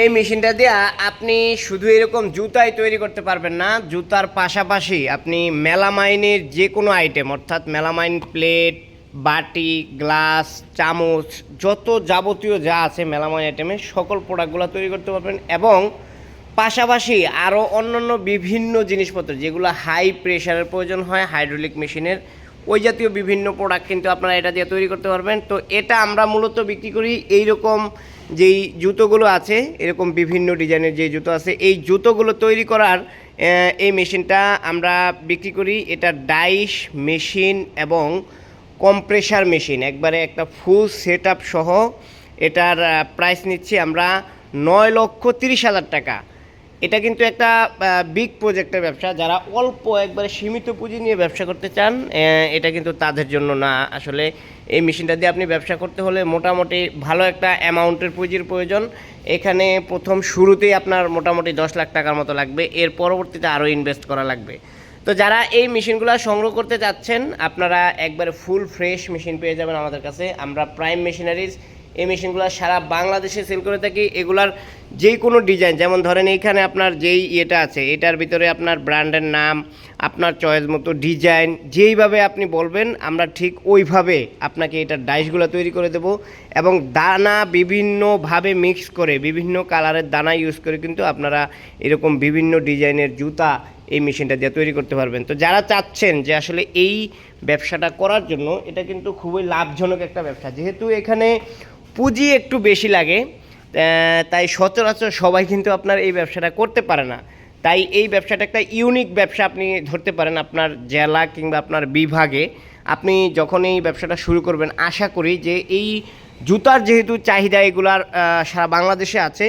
এই মেশিনটা দিয়ে আপনি শুধু এরকম জুতাই তৈরি করতে পারবেন না, জুতার পাশাপাশি আপনি মেলামাইনের যে কোনো আইটেম অর্থাৎ মেলামাইন প্লেট বাটি গ্লাস চামচ, যত যাবতীয় যা আছে মেলামাইন আইটেমে সকল প্রোডাক্টগুলো তৈরি করতে পারবেন এবং পাশাপাশি আরও অন্যান্য বিভিন্ন জিনিসপত্র, যেগুলো হাই প্রেশারের প্রয়োজন হয় হাইড্রোলিক মেশিনের ওই জাতীয় বিভিন্ন প্রোডাক্ট কিন্তু আপনারা এটা দিয়ে তৈরি করতে পারবেন। তো এটা আমরা মূলত বিক্রি করি এই রকম যেই জুতোগুলো আছে, এরকম বিভিন্ন ডিজাইনের যে জুতো আছে, এই জুতোগুলো তৈরি করার এই মেশিনটা আমরা বিক্রি করি। এটা ডাইস মেশিন এবং কম্প্রেসার মেশিন। একবারে একটা ফুল সেট সহ এটার প্রাইস নিচ্ছি আমরা নয় লক্ষ তিরিশ হাজার টাকা। এটা কিন্তু একটা বিগ প্রজেক্টের ব্যবসা। যারা অল্প একবারে সীমিত পুঁজি নিয়ে ব্যবসা করতে চান এটা কিন্তু তাদের জন্য না। আসলে এই মেশিনটা দিয়ে আপনি ব্যবসা করতে হলে মোটামুটি ভালো একটা অ্যামাউন্টের পুঁজির প্রয়োজন। এখানে প্রথম শুরুতেই আপনার মোটামুটি দশ লাখ টাকার মতো লাগবে। এর পরবর্তীতে আরও ইনভেস্ট করা লাগবে। তো যারা এই মেশিনগুলো সংগ্রহ করতে চাচ্ছেন, আপনারা একবারে ফুল ফ্রেশ মেশিন পেয়ে যাবেন আমাদের কাছে। আমরা প্রাইম মেশিনারিজ এই মেশিনগুলো সারা বাংলাদেশে সেল করে থাকি। এগুলার যে কোনো ডিজাইন যেমন ধরেন এইখানে আপনার যেই ইয়েটা আছে, এটার ভিতরে আপনার ব্র্যান্ডের নাম, আপনার চয়েস মতো ডিজাইন যেইভাবে আপনি বলবেন, আমরা ঠিক ওইভাবে আপনাকে এটার ডাইসগুলো তৈরি করে দেব এবং দানা বিভিন্নভাবে মিক্স করে, বিভিন্ন কালারের দানা ইউজ করে কিন্তু আপনারা এরকম বিভিন্ন ডিজাইনের জুতা এই মেশিনটা দিয়ে তৈরি করতে পারবেন। তো যারা চাচ্ছেন যে আসলে এই ব্যবসাটা করার জন্য, এটা কিন্তু খুবই লাভজনক একটা ব্যবসা। যেহেতু এখানে পুঁজি একটু বেশি লাগে তাই সচরাচর সবাই কিন্তু আপনার এই ব্যবসাটা করতে পারে না। তাই এই ব্যবসাটা একটা ইউনিক ব্যবসা আপনি ধরতে পারেন আপনার জেলা কিংবা আপনার বিভাগে। আপনি যখন এই ব্যবসাটা শুরু করবেন, আশা করি যে এই জুতার যেহেতু চাহিদা এগুলার সারা বাংলাদেশে আছে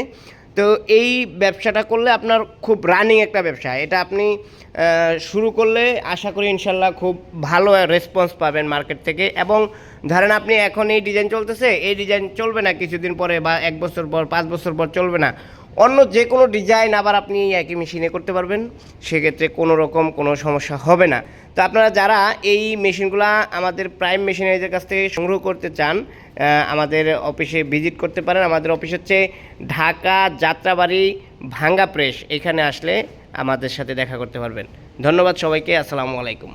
তো এই ব্যবসাটা করলে আপনার খুব রানিং একটা ব্যবসা। এটা আপনি শুরু করলে আশা করি ইনশাল্লাহ খুব ভালো রেসপন্স পাবেন মার্কেট থেকে। এবং ধরেন আপনি এখন এই ডিজাইন চলতেছে, এই ডিজাইন চলবে না কিছুদিন পরে বা এক বছর পর, পাঁচ বছর পর চলবে না। অন্য যে কোনো ডিজাইন আবার আপনি একই মেশিনে করতে পারবেন, সেক্ষেত্রে কোনো রকম কোনো সমস্যা হবে না। তো আপনারা যারা এই মেশিনগুলা আমাদের প্রাইম মেশিনারিজের কাছ থেকে সংগ্রহ করতে চান আমাদের অফিসে ভিজিট করতে পারেন। আমাদের অফিস হচ্ছে ঢাকা যাত্রাবাড়ি ভাঙ্গা প্রেস এখানে আসলে আমাদের সাথে দেখা করতে পারবেন। ধন্যবাদ সবাইকে। আসসালামু আলাইকুম।